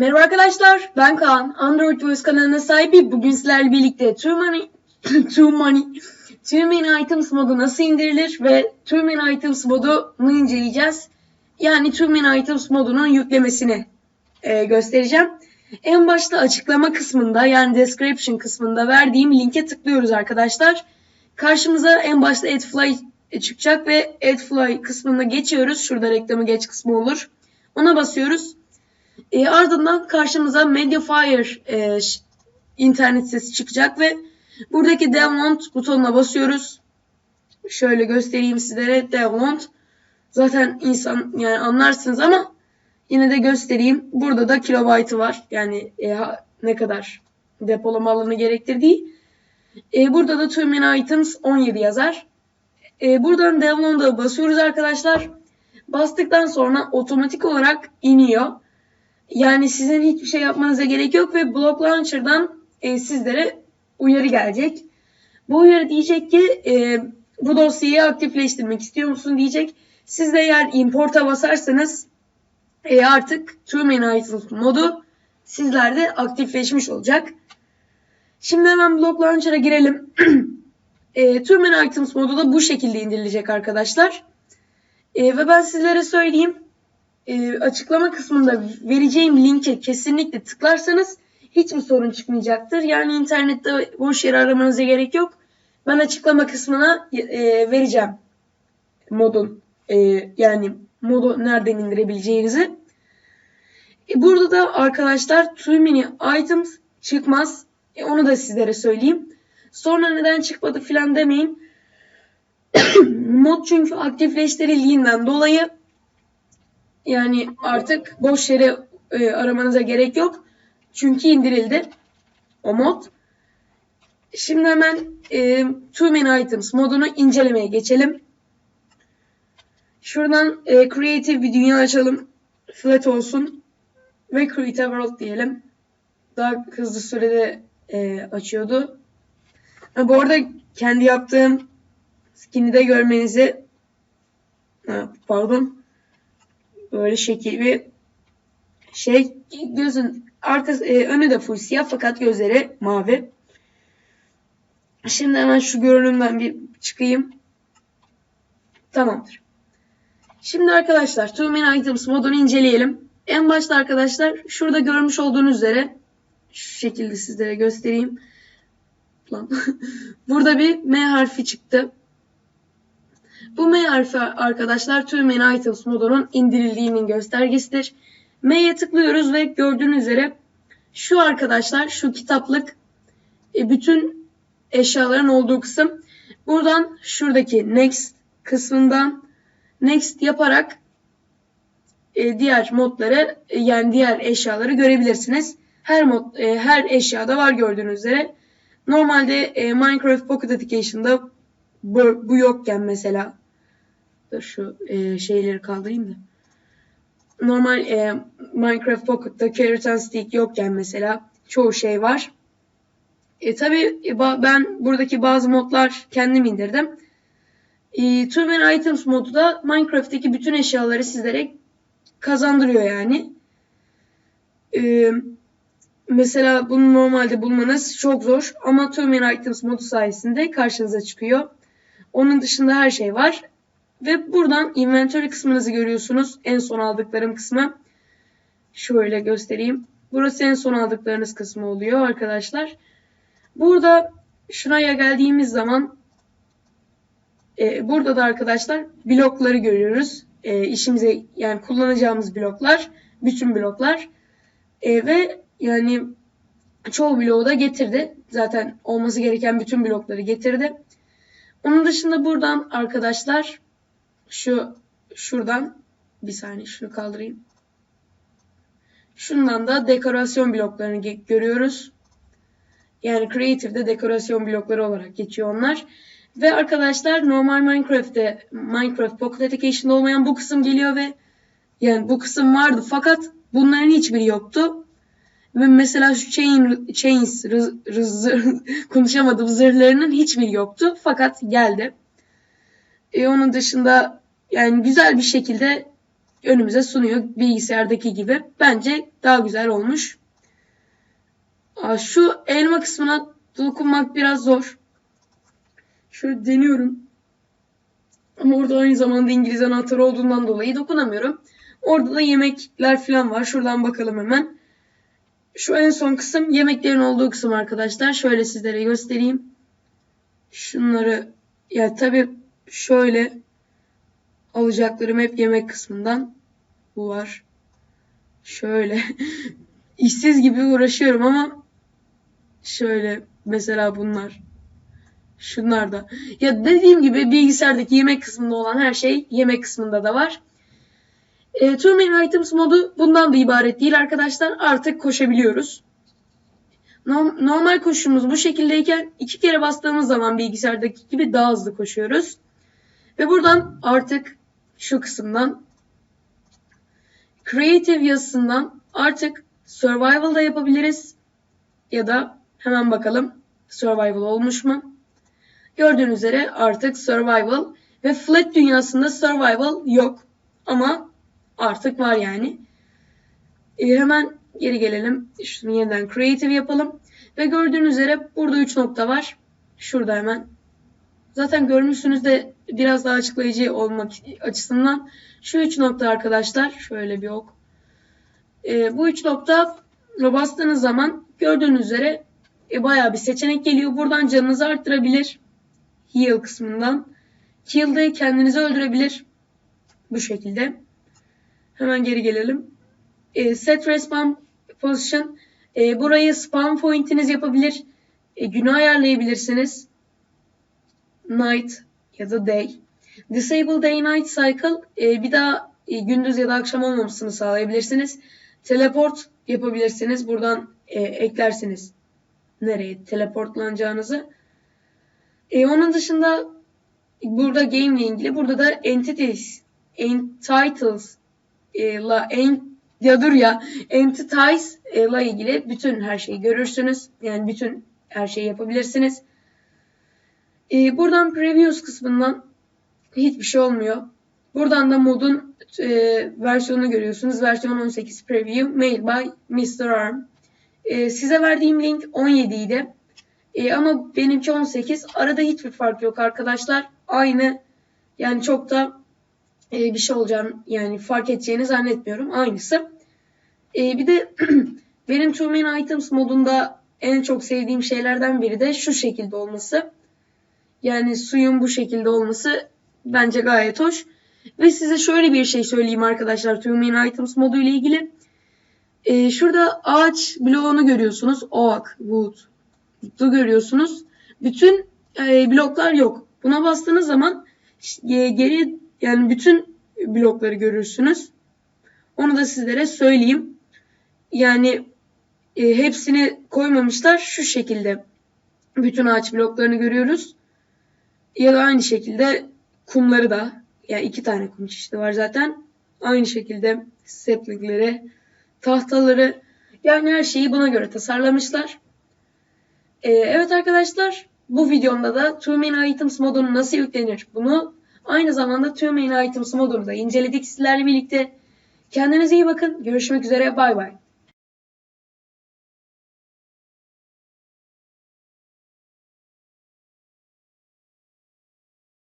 Merhaba arkadaşlar, ben Kaan. Android Voice kanalına sahibi. Bugün sizlerle birlikte Too Many, Too Many, Too Many Items modu nasıl indirilir ve Too Many Items modunu inceleyeceğiz. Yani Too Many Items modunun yüklemesini e, göstereceğim. En başta açıklama kısmında yani description kısmında verdiğim linke tıklıyoruz arkadaşlar. Karşımıza en başta AdFly çıkacak ve AdFly kısmına geçiyoruz. Şurada reklamı geç kısmı olur. Ona basıyoruz. E, ardından karşımıza Mediafire e, internet sitesi çıkacak ve buradaki download butonuna basıyoruz. Şöyle göstereyim sizlere download. Zaten insan yani anlarsınız ama yine de göstereyim. Burada da kilobaytı var. Yani e, ne kadar depolama alanı gerektirdiği. E, burada da tüm many items 17 yazar. E, buradan download'a basıyoruz arkadaşlar. Bastıktan sonra otomatik olarak iniyor. Yani sizin hiçbir şey yapmanıza gerek yok ve Block Launcher'dan e, sizlere uyarı gelecek. Bu uyarı diyecek ki e, bu dosyayı aktifleştirmek istiyor musun diyecek. Siz de eğer import'a basarsanız e, artık Too Many Items modu sizlerde aktifleşmiş olacak. Şimdi hemen Block Launcher'a girelim. e, Too Many Items modu da bu şekilde indirilecek arkadaşlar. E, ve ben sizlere söyleyeyim e, açıklama kısmında vereceğim linke kesinlikle tıklarsanız hiçbir sorun çıkmayacaktır. Yani internette boş yere aramanıza gerek yok. Ben açıklama kısmına e, vereceğim modun e, yani modu nereden indirebileceğinizi. E, burada da arkadaşlar too many items çıkmaz. E, onu da sizlere söyleyeyim. Sonra neden çıkmadı filan demeyin. Mod çünkü aktifleştirildiğinden dolayı yani artık boş yere e, aramanıza gerek yok. Çünkü indirildi o mod. Şimdi hemen e, Too Many Items modunu incelemeye geçelim. Şuradan e, Creative bir dünya açalım. Flat olsun. Ve Create World diyelim. Daha hızlı sürede e, açıyordu. Ha, bu arada kendi yaptığım skin'i de görmenizi ha, pardon böyle şekil bir şey gözün arkası e, önü de full siyah fakat gözleri mavi. Şimdi hemen şu görünümden bir çıkayım. Tamamdır. Şimdi arkadaşlar Too Many Items modunu inceleyelim. En başta arkadaşlar şurada görmüş olduğunuz üzere şu şekilde sizlere göstereyim. Lan. Burada bir M harfi çıktı. Bu M harfi arkadaşlar Too Many Items modunun indirildiğinin göstergesidir. M'ye tıklıyoruz ve gördüğünüz üzere şu arkadaşlar şu kitaplık e, bütün eşyaların olduğu kısım. Buradan şuradaki next kısmından next yaparak e, diğer modları e, yani diğer eşyaları görebilirsiniz. Her mod her eşyada var gördüğünüz üzere. Normalde Minecraft Pocket Education'da bu, bu yokken mesela Dur şu e, şeyleri kaldırayım da. Normal e, Minecraft Pocket'ta Carrot and Stick yokken mesela çoğu şey var. E, tabii e, ben buradaki bazı modlar kendim indirdim. E, Too Many Items modu da Minecraft'taki bütün eşyaları sizlere kazandırıyor yani. E, mesela bunu normalde bulmanız çok zor ama Too Many Items modu sayesinde karşınıza çıkıyor. Onun dışında her şey var. Ve buradan inventory kısmınızı görüyorsunuz. En son aldıklarım kısmı. Şöyle göstereyim. Burası en son aldıklarınız kısmı oluyor arkadaşlar. Burada şuraya geldiğimiz zaman e, burada da arkadaşlar blokları görüyoruz. E, işimize yani kullanacağımız bloklar. Bütün bloklar. E, ve yani çoğu bloğu da getirdi. Zaten olması gereken bütün blokları getirdi. Onun dışında buradan arkadaşlar şu şuradan bir saniye şunu kaldırayım. Şundan da dekorasyon bloklarını görüyoruz. Yani Creative'de dekorasyon blokları olarak geçiyor onlar. Ve arkadaşlar normal Minecraft'te Minecraft Pocket Education'da olmayan bu kısım geliyor ve yani bu kısım vardı fakat bunların hiçbiri yoktu. Ve mesela şu chain, chains rız, rız, konuşamadım zırhlarının hiçbiri yoktu fakat geldi. E, onun dışında yani güzel bir şekilde önümüze sunuyor bilgisayardaki gibi. Bence daha güzel olmuş. Aa, şu elma kısmına dokunmak biraz zor. Şöyle deniyorum. Ama orada aynı zamanda İngiliz anahtarı olduğundan dolayı dokunamıyorum. Orada da yemekler falan var. Şuradan bakalım hemen. Şu en son kısım yemeklerin olduğu kısım arkadaşlar. Şöyle sizlere göstereyim. Şunları ya tabi şöyle alacaklarım hep yemek kısmından. Bu var. Şöyle işsiz gibi uğraşıyorum ama şöyle mesela bunlar. Şunlar da. Ya dediğim gibi bilgisayardaki yemek kısmında olan her şey yemek kısmında da var. E, Main Items modu bundan da ibaret değil arkadaşlar. Artık koşabiliyoruz. Normal koşumuz bu şekildeyken iki kere bastığımız zaman bilgisayardaki gibi daha hızlı koşuyoruz. Ve buradan artık şu kısımdan Creative yazısından artık Survival da yapabiliriz. Ya da hemen bakalım Survival olmuş mu? Gördüğünüz üzere artık Survival ve Flat dünyasında Survival yok. Ama artık var yani. Ee, hemen geri gelelim. Şunu yeniden Creative yapalım. Ve gördüğünüz üzere burada 3 nokta var. Şurada hemen. Zaten görmüşsünüz de biraz daha açıklayıcı olmak açısından. Şu 3 nokta arkadaşlar. Şöyle bir ok. Ee, bu 3 nokta bastığınız zaman gördüğünüz üzere e, bayağı bir seçenek geliyor. Buradan canınızı arttırabilir. Heal kısmından. Kill'de kendinizi öldürebilir. Bu şekilde. Hemen geri gelelim. E, set respawn position. E, burayı spawn point'iniz yapabilir. E, günü ayarlayabilirsiniz. Night ya da day. Disable day night cycle. E, bir daha e, gündüz ya da akşam olmamasını sağlayabilirsiniz. Teleport yapabilirsiniz. Buradan e, eklersiniz nereye teleportlanacağınızı. E, onun dışında burada game ile ilgili burada da entities, entitles la en ya dur ya entities e, la ilgili bütün her şeyi görürsünüz. Yani bütün her şeyi yapabilirsiniz. E, buradan previews kısmından hiçbir şey olmuyor. Buradan da modun e, versiyonunu görüyorsunuz. Versiyon 18 preview made by Mr. Arm. E, size verdiğim link 17 idi. E, ama benimki 18. Arada hiçbir fark yok arkadaşlar. Aynı yani çok da e, bir şey olacağını yani fark edeceğini zannetmiyorum. Aynısı. E, bir de benim Two Main Items modunda en çok sevdiğim şeylerden biri de şu şekilde olması. Yani suyun bu şekilde olması bence gayet hoş. Ve size şöyle bir şey söyleyeyim arkadaşlar Two Main Items modu ile ilgili. Ee, şurada ağaç bloğunu görüyorsunuz. Oak, wood, wood'u görüyorsunuz. Bütün e, bloklar yok. Buna bastığınız zaman e, geri yani bütün blokları görürsünüz. Onu da sizlere söyleyeyim. Yani e, hepsini koymamışlar şu şekilde. Bütün ağaç bloklarını görüyoruz. Ya da aynı şekilde kumları da. Yani iki tane kum çeşidi var zaten. Aynı şekilde saplingleri, tahtaları yani her şeyi buna göre tasarlamışlar. Ee, evet arkadaşlar bu videomda da Two Main Items modunu nasıl yüklenir bunu aynı zamanda Two Main Items modunu da inceledik sizlerle birlikte. Kendinize iyi bakın. Görüşmek üzere. Bay bay.